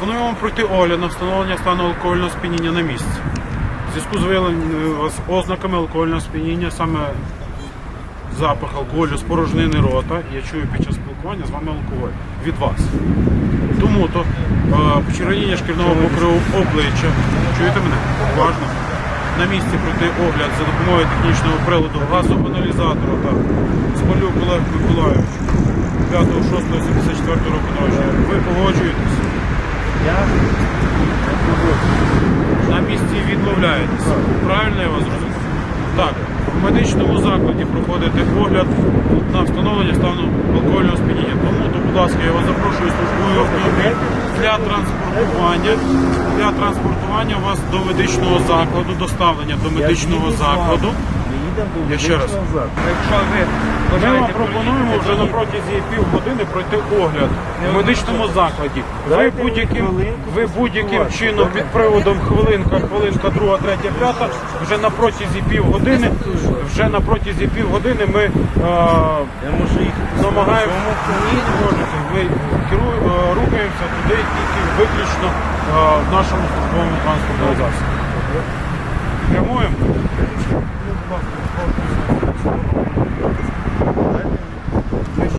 Пропонуємо пройти огляд на встановлення стану алкогольного сп'яніння на місці. В зв'язку з виявленими у ознаками алкогольного сп'яніння, саме запах алкоголю з порожнини рота, я чую під час спілкування з вами алкоголь від вас. Тому то е, почервоніння шкірного покриву обличчя. Чуєте мене? Уважно. На місці пройти огляд за допомогою технічного приладу газоаналізатора та Смолюк Олег Миколайович 5.6.74 року народження. Ви погоджуєтесь? Я На місці відмовляєтесь. Правильно я вас зрозумів? Так, в медичному закладі проходите огляд на встановлення стану алкогольного сп'яніння. Тому, то, будь ласка, я вас запрошую службою автомобіль для транспортування. Для транспортування вас до медичного закладу, доставлення до медичного закладу. Я ще раз. закладу. Якщо ви Ми вам бажаєте пропонуємо вже на протязі півгодини пройти огляд в медичному закладі. Ви Дайте будь-яким хвилинку ви будь-яким чином під приводом хвилинка, хвилинка, друга, третя, п'ята. Вже на протязі півгодини, вже на протязі півгодини ми е, Я можу їхати. намагаємося ні, не можете. Ми е, рухаємося туди тільки виключно е, в нашому службовому транспортному засобі. Прямуємо.